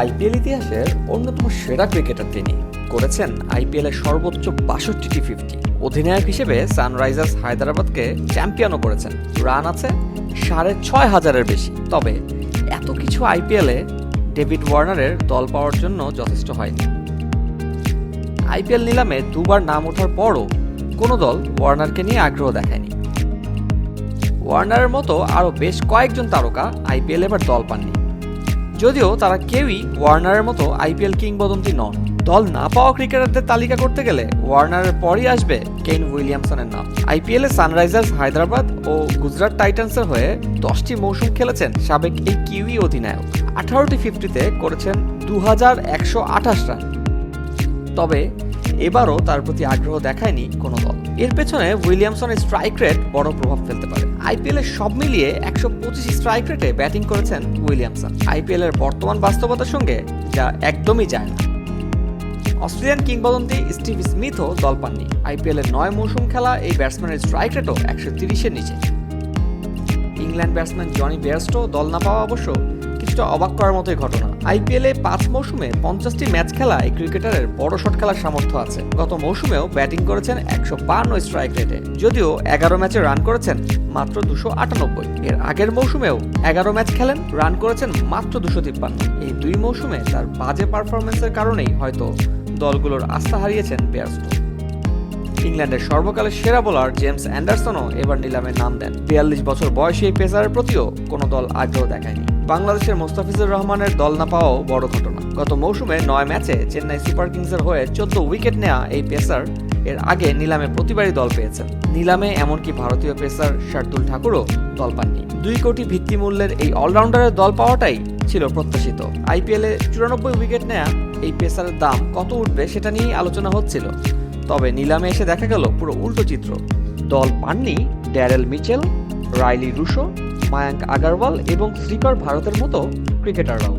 IPL ইতিহাসের অন্যতম সেরা ক্রিকেটার তিনি। করেছেন আইপিএল এর সর্বোচ্চ বাষট্টি ফিফটি। অধিনায়ক হিসেবে সানরাইজার্স হায়দ্রাবাদকে চ্যাম্পিয়নও করেছেন। রান আছে সাড়ে ছয় হাজারের বেশি। তবে এত কিছু আইপিএলে ডেভিড ওয়ার্নারের দল পাওয়ার জন্য যথেষ্ট হয়নি। আইপিএল নিলামে দুবার নাম ওঠার পরও কোনো দল ওয়ার্নারকে নিয়ে আগ্রহ দেখায়নি। ওয়ার্নারের মতো আরও বেশ কয়েকজন তারকা আইপিএল এবার দল পাননি। যদিও তারা কেউই ওয়ার্নারের মতো আইপিএল কিংবদন্তি নন। দল না পাওয়া ক্রিকেটারদের তালিকা করতে গেলে ওয়ার্নারের পরই আসবে কেন উইলিয়ামসনের নাম। আইপিএলে সানরাইজার্স হায়দ্রাবাদ ও গুজরাট টাইটান্সের হয়ে দশটি মৌসুম খেলেছেন সাবেক এই কিউই অধিনায়ক। আঠারোটি ফিফটিতে করেছেন দু হাজার একশো আঠাশ রান। তবে এবারও তার প্রতি আগ্রহ দেখায়নি কোনো দল। এর পেছনে উইলিয়ামসনের স্ট্রাইক রেট বড় প্রভাব ফেলতে পারে। আইপিএল এর সব মিলিয়ে একশো পঁচিশ স্ট্রাইক রেটে ব্যাটিং করেছেন উইলিয়ামসন। আইপিএল এর বর্তমান বাস্তবতার সঙ্গে যা একদমই যায় না। অস্ট্রেলিয়ান কিংবদন্তি স্টিভ স্মিথও দল পাননি। আইপিএল এর নয় মৌসুম খেলা এই ব্যাটসম্যানের স্ট্রাইক রেটও একশো তিরিশের নিচে। ইংল্যান্ড ব্যাটসম্যান জনি বেয়ারস্টো দল না পাওয়া অবশ্য কিছুটা অবাক করার মতোই ঘটনা। আইপিএলে পাঁচ মৌসুমে পঞ্চাশটি ম্যাচ খেলা এই ক্রিকেটারের বড় শট খেলার সামর্থ্য আছে। গত মৌসুমেও ব্যাটিং করেছেন একশো বান্ন স্ট্রাইক রেটে, যদিও এগারো ম্যাচে রান করেছেন মাত্র দুশো আটানব্বই। এর আগের মৌসুমেও এগারো ম্যাচ খেলেন, রান করেছেন মাত্র দুশো তিপ্পান্ন। এই দুই মৌসুমে তার বাজে পারফরমেন্সের কারণেই হয়তো দলগুলোর আস্থা হারিয়েছেন বেয়ারস্টো ইংল্যান্ডের সর্বকালের সেরা বোলার জেমস অ্যান্ডারসনও এবার নিলামে নাম দেন। বিয়াল্লিশ বছর বয়সী এই পেসারের প্রতিও কোনো দল আগ্রহ দেখায়নি। বাংলাদেশের মোস্তাফিজুর রহমানের দল না পাওয়াও বড় ঘটনা। গত মৌসুমে নয় ম্যাচে চেন্নাই সুপার কিংসের হয়ে চোদ্দ উইকেট নেওয়া এই পেসার এর আগে নিলামে প্রতিবারই দল পেয়েছেন। নিলামে এমনকি ভারতীয় পেসার শার্দুল ঠাকুরও দল পাননি। দুই কোটি ভিত্তিমূল্যের এই অলরাউন্ডারের দল পাওয়াটাই ছিল প্রত্যাশিত। আইপিএলে চুরানব্বই উইকেট নেয়া এই পেসারের দাম কত উঠবে সেটা নিয়েই আলোচনা হচ্ছিল। তবে নিলামে এসে দেখা গেল পুরো উল্টো চিত্র। দল পাননি Daryl Mitchell, Rilee Rossouw Mayank Agarwal এবং শ্রীকর ভারতের মতো ক্রিকেটাররাও।